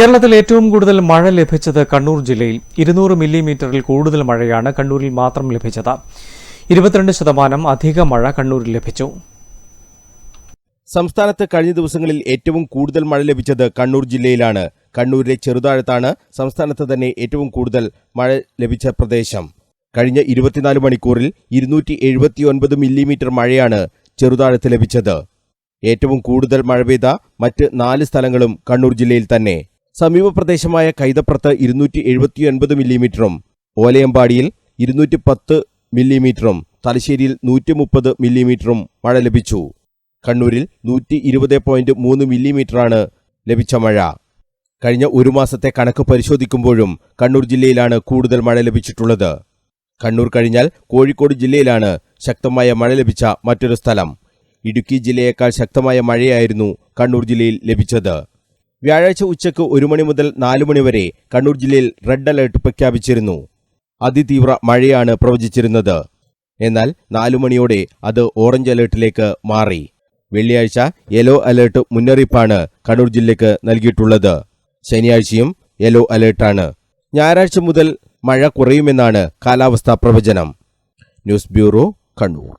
കേരളത്തിൽ ഏറ്റവും കൂടുതൽ മഴ ലഭിച്ചത് കണ്ണൂർ ജില്ലയിൽ. ഇരുന്നൂറ് മില്ലിമീറ്ററിൽ കൂടുതൽ മഴയാണ് കണ്ണൂരിൽ മാത്രം ലഭിച്ചത്. ഇരുപത്തിരണ്ട് ശതമാനം അധിക മഴ കണ്ണൂരിൽ ലഭിച്ചു. സംസ്ഥാനത്ത് കഴിഞ്ഞ ദിവസങ്ങളിൽ ഏറ്റവും കൂടുതൽ മഴ ലഭിച്ചത് കണ്ണൂർ ജില്ലയിലാണ്. കണ്ണൂരിലെ ചെറുതാഴത്താണ് സംസ്ഥാനത്ത് തന്നെ ഏറ്റവും കൂടുതൽ മഴ ലഭിച്ച പ്രദേശം. കഴിഞ്ഞ ഇരുപത്തിനാല് മണിക്കൂറിൽ ഇരുന്നൂറ്റി എഴുപത്തിയൊൻപത് മില്ലിമീറ്റർ മഴയാണ് ചെറുതാഴത്ത് ലഭിച്ചത്. ഏറ്റവും കൂടുതൽ മഴ പെയ്ത മറ്റ് നാല് സ്ഥലങ്ങളും കണ്ണൂർ ജില്ലയിൽ തന്നെ. സമീപ പ്രദേശമായ കൈതപ്രത്ത് ഇരുന്നൂറ്റി എഴുപത്തി ഒൻപത് മില്ലിമീറ്ററും ഓലയമ്പാടിയിൽ ഇരുന്നൂറ്റി പത്ത് മില്ലിമീറ്ററും തലശ്ശേരിയിൽ നൂറ്റി മുപ്പത് മില്ലിമീറ്ററും മഴ ലഭിച്ചു. കണ്ണൂരിൽ നൂറ്റി ഇരുപത് പോയിന്റ് മൂന്ന് മില്ലിമീറ്ററാണ് ലഭിച്ച മഴ. കഴിഞ്ഞ ഒരു മാസത്തെ കണക്ക് പരിശോധിക്കുമ്പോഴും കണ്ണൂർ ജില്ലയിലാണ് കൂടുതൽ മഴ ലഭിച്ചിട്ടുള്ളത്. കണ്ണൂർ കഴിഞ്ഞാൽ കോഴിക്കോട് ജില്ലയിലാണ് ശക്തമായ മഴ ലഭിച്ച മറ്റൊരു സ്ഥലം. ഇടുക്കി ജില്ലയേക്കാൾ ശക്തമായ മഴയായിരുന്നു കണ്ണൂർ ജില്ലയിൽ ലഭിച്ചത്. വ്യാഴാഴ്ച ഉച്ചയ്ക്ക് ഒരു മണി മുതൽ നാലു മണി വരെ കണ്ണൂർ ജില്ലയിൽ റെഡ് അലർട്ട് പ്രഖ്യാപിച്ചിരുന്നു. അതിതീവ്ര മഴയാണ് പ്രവചിച്ചിരുന്നത്. എന്നാൽ നാലു മണിയോടെ അത് ഓറഞ്ച് അലേർട്ടിലേക്ക് മാറി. വെള്ളിയാഴ്ച യെല്ലോ അലേർട്ട് മുന്നറിയിപ്പാണ് കണ്ണൂർ ജില്ലയ്ക്ക് നൽകിയിട്ടുള്ളത്. ശനിയാഴ്ചയും യെല്ലോ അലേർട്ടാണ്. ഞായറാഴ്ച മുതൽ മഴ കുറയുമെന്നാണ് കാലാവസ്ഥാ പ്രവചനം. News bureau Kannur.